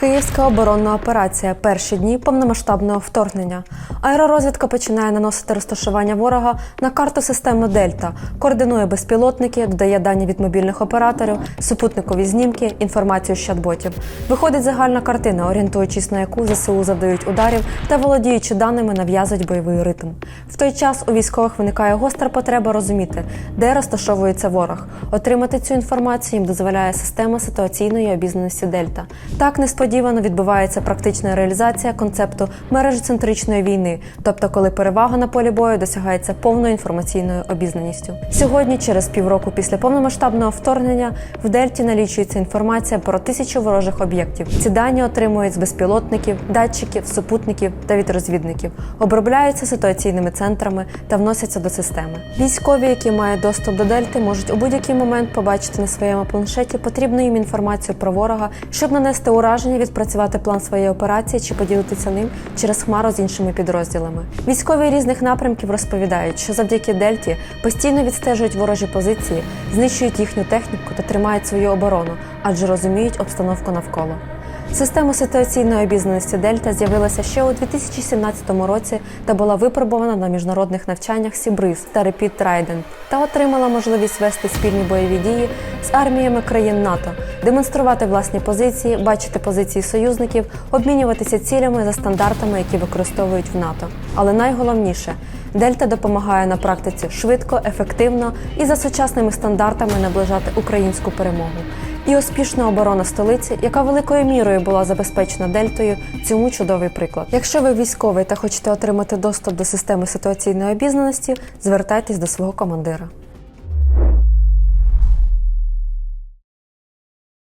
Київська оборонна операція. Перші дні повномасштабного вторгнення. Аеророзвідка починає наносити розташування ворога на карту системи Дельта, координує безпілотники, додає дані від мобільних операторів, супутникові знімки, інформацію з чат-ботів. Виходить загальна картина, орієнтуючись на яку ЗСУ завдають ударів та володіючи даними, нав'язують бойовий ритм. В той час у військових виникає гостра потреба розуміти, де розташовується ворог. Отримати цю інформацію їм дозволяє система ситуаційної обізнаності Дельта. Так несподівано відбувається практична реалізація концепту мережецентричної війни, тобто коли перевага на полі бою досягається повною інформаційною обізнаністю. Сьогодні, через півроку після повномасштабного вторгнення, в Дельті налічується інформація про тисячу ворожих об'єктів. Ці дані отримують з безпілотників, датчиків, супутників та від розвідників, обробляються ситуаційними центрами та вносяться до системи. Військові, які мають доступ до Дельти, можуть у будь-який момент побачити на своєму планшеті потрібну їм інформацію про ворога, щоб нанести ураження, відпрацювати план своєї операції чи поділитися ним через хмару з іншими підрозділами. Військові різних напрямків розповідають, що завдяки Дельті постійно відстежують ворожі позиції, знищують їхню техніку та тримають свою оборону, адже розуміють обстановку навколо. Система ситуаційної обізнаності Дельта з'явилася ще у 2017 році та була випробована на міжнародних навчаннях Сібриз та Repeat Trident та отримала можливість вести спільні бойові дії з арміями країн НАТО, демонструвати власні позиції, бачити позиції союзників, обмінюватися цілями за стандартами, які використовують в НАТО. Але найголовніше Дельта допомагає на практиці швидко, ефективно і за сучасними стандартами наближати українську перемогу. І успішна оборона столиці, яка великою мірою була забезпечена дельтою, цьому чудовий приклад. Якщо ви військовий та хочете отримати доступ до системи ситуаційної обізнаності, звертайтесь до свого командира.